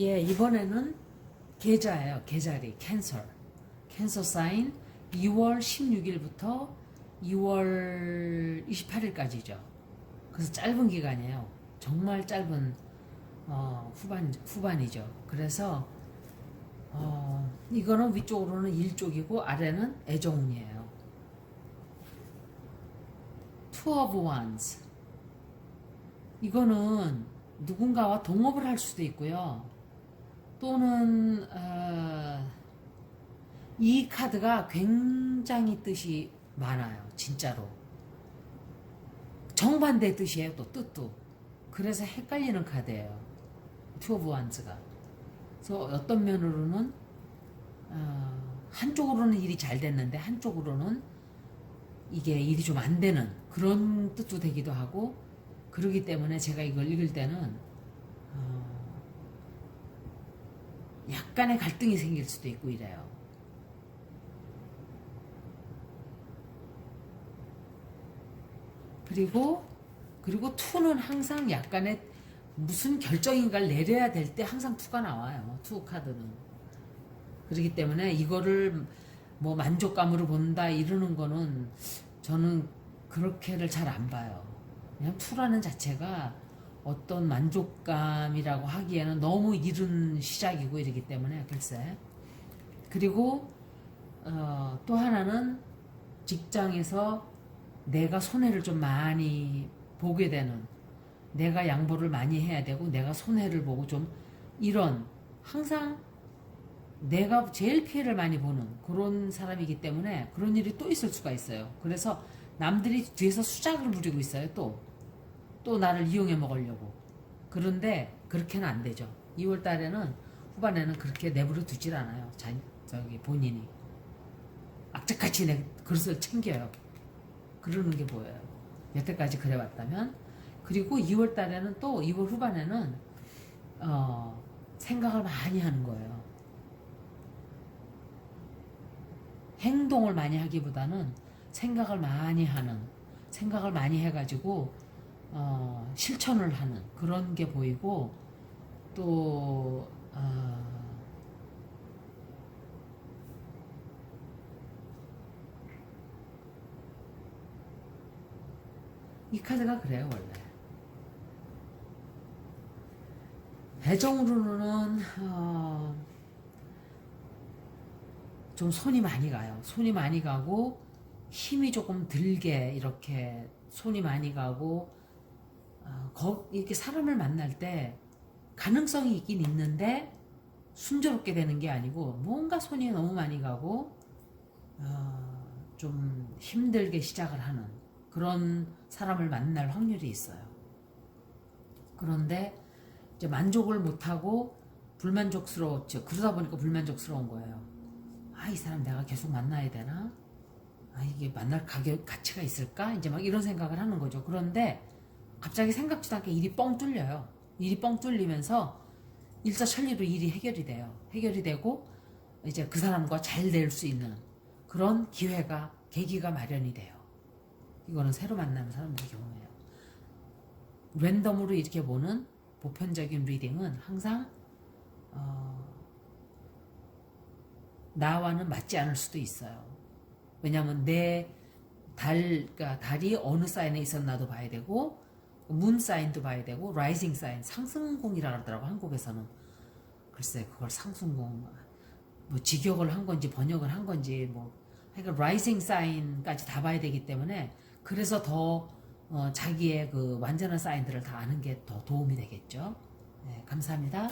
예, 이번에는 계좌예요. 계좌리 캔서. 캔서 사인 2월 16일부터 2월 28일까지죠. 그래서 짧은 기간이에요. 정말 짧은 어, 후반 후반이죠. 그래서 어, 이거는 위쪽으로는 일쪽이고 아래는 애정운이에요. Two of Wands. 이거는 누군가와 동업을 할 수도 있고요. 또는 어, 이 카드가 굉장히 뜻이 많아요. 진짜로. 정반대 뜻이에요. 또 뜻도. 그래서 헷갈리는 카드예요. 투 오브 완즈가. 그래서 어떤 면으로는 어, 한쪽으로는 일이 잘 됐는데 한쪽으로는 이게 일이 좀 안 되는 그런 뜻도 되기도 하고 그러기 때문에 제가 이걸 읽을 때는 어, 약간의 갈등이 생길 수도 있고 이래요. 그리고 그리고 투는 항상 약간의 무슨 결정인가를 내려야 될 때 항상 투가 나와요. 투 카드는. 그렇기 때문에 이거를 뭐 만족감으로 본다 이러는 거는 저는 그렇게를 잘 안 봐요. 그냥 투라는 자체가 어떤 만족감이라고 하기에는 너무 이른 시작이고 이러기 때문에 글쎄. 그리고 어, 또 하나는 직장에서 내가 손해를 좀 많이 보게 되는 내가 양보를 많이 해야 되고 내가 손해를 보고 좀 이런 항상 내가 제일 피해를 많이 보는 그런 사람이기 때문에 그런 일이 또 있을 수가 있어요. 그래서 남들이 뒤에서 수작을 부리고 있어요. 또. 또 나를 이용해 먹으려고. 그런데 그렇게는 안 되죠. 2월 달에는 후반에는 그렇게 내버려 두질 않아요. 자, 저기 본인이. 악착같이 내 그릇을 챙겨요. 그러는 게 보여요. 여태까지 그래왔다면. 그리고 2월 달에는 또 2월 후반에는 어, 생각을 많이 하는 거예요. 행동을 많이 하기보다는 생각을 많이 하는, 생각을 많이 해가지고, 어, 실천을 하는 그런 게 보이고, 또, 어, 이 카드가 그래요, 원래. 애정으로는, 어, 좀 손이 많이 가요. 손이 많이 가고 힘이 조금 들게 이렇게 손이 많이 가고 어, 거, 이렇게 사람을 만날 때 가능성이 있긴 있는데 순조롭게 되는 게 아니고 뭔가 손이 너무 많이 가고 어, 좀 힘들게 시작을 하는 그런 사람을 만날 확률이 있어요. 그런데 이제 만족을 못하고 불만족스러웠죠. 그러다 보니까 불만족스러운 거예요. 아, 이 사람 내가 계속 만나야 되나? 아, 이게 만날 가격, 가치가 있을까? 이제 막 이런 생각을 하는 거죠. 그런데 갑자기 생각지도 않게 일이 뻥 뚫려요. 일이 뻥 뚫리면서 일사천리로 일이 해결이 돼요. 해결이 되고 이제 그 사람과 잘 될 수 있는 그런 기회가, 계기가 마련이 돼요. 이거는 새로 만나는 사람들의 경우예요. 랜덤으로 이렇게 보는 보편적인 리딩은 항상 어, 나와는 맞지 않을 수도 있어요. 왜냐하면 내 달, 그러니까 달이 어느 사인에 있었나도 봐야 되고, 문 사인도 봐야 되고, 라이징 사인, 상승공이라 그러더라고, 한국에서는. 글쎄, 그걸 상승공, 뭐 직역을 한 건지 번역을 한 건지, 뭐, 그러니까 라이징 사인까지 다 봐야 되기 때문에, 그래서 더, 어, 자기의 그 완전한 사인들을 다 아는 게 더 도움이 되겠죠. 네, 감사합니다.